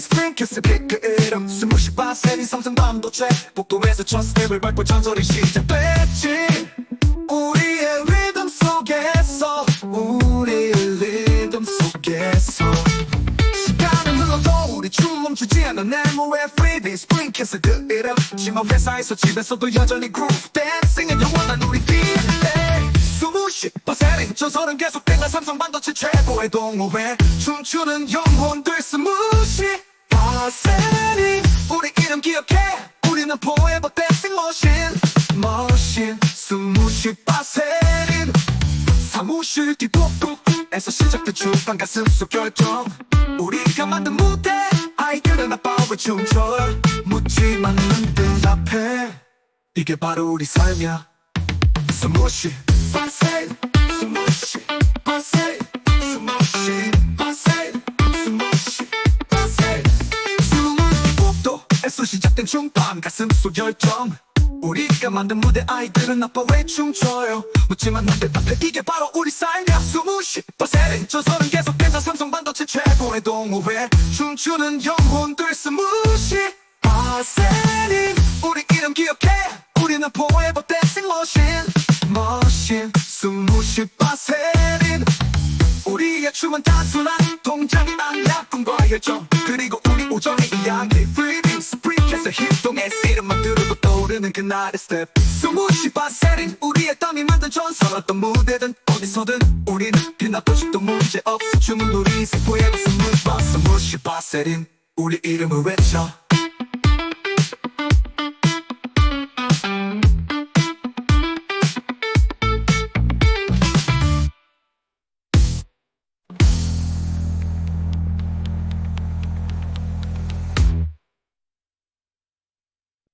스프링키스 그 이름 스무시 바셀이 삼성 반도체. 복도에서 첫 스텝을 밟고 전설이 시작됐지. 우리의 리듬 속에서 우리의 리듬 속에서. 시간은 흘러도 우리 춤 멈추지 않아. 네모의 프리디 스프링키스 그 이름 심한 회사에서 집에서도 여전히 그루브 댄싱은 영원한 우리 DNA 스무시 바셀인 전설은 계속된다 삼성 반도체 최고의 동호회. 춤추는 영혼들 스무시. 바셀인 우리 이름 기억해. 우리는 forever dancing machine 머신. 스무시 바셀인 사무실 뒷복도에서 시작된 출판 가슴 속 결정. 우리가 만든 무대 아이들은 아빠 왜 춤춰 묻지 않는 대답해 이게 바로 우리 삶이야. 스무시 바셀 스무시 복도에서 시작된 춤밤 가슴 속 열정. 우리가 만든 무대 아이들은 아빠 왜 춤춰요? 묻지만 난 대답해 이게 바로 우리 삶이야. 스무시 바셀 저서는 계속 된다 삼성 반도체 최고의 동호회. 춤추는 영혼들 스무시 바셀인 우리 이름 기억해. 우리는 forever dancing machine 머신. 스무시 우리의 춤은 단순한 아니라 꿈과 열정 그리고 우리 오정의 이야기 프리딩 스프링에서 힙동의 씨름만 들어도 떠오르는 그날의 스텝 스무시 바셀인 우리의 땀이 만든 전설. 어떤 무대든 어디서든 우리는 빛나도 싶도 문제 없어. 춤은 우리 세포에 스무시 바 스무시 바셀인 우리 이름을 외쳐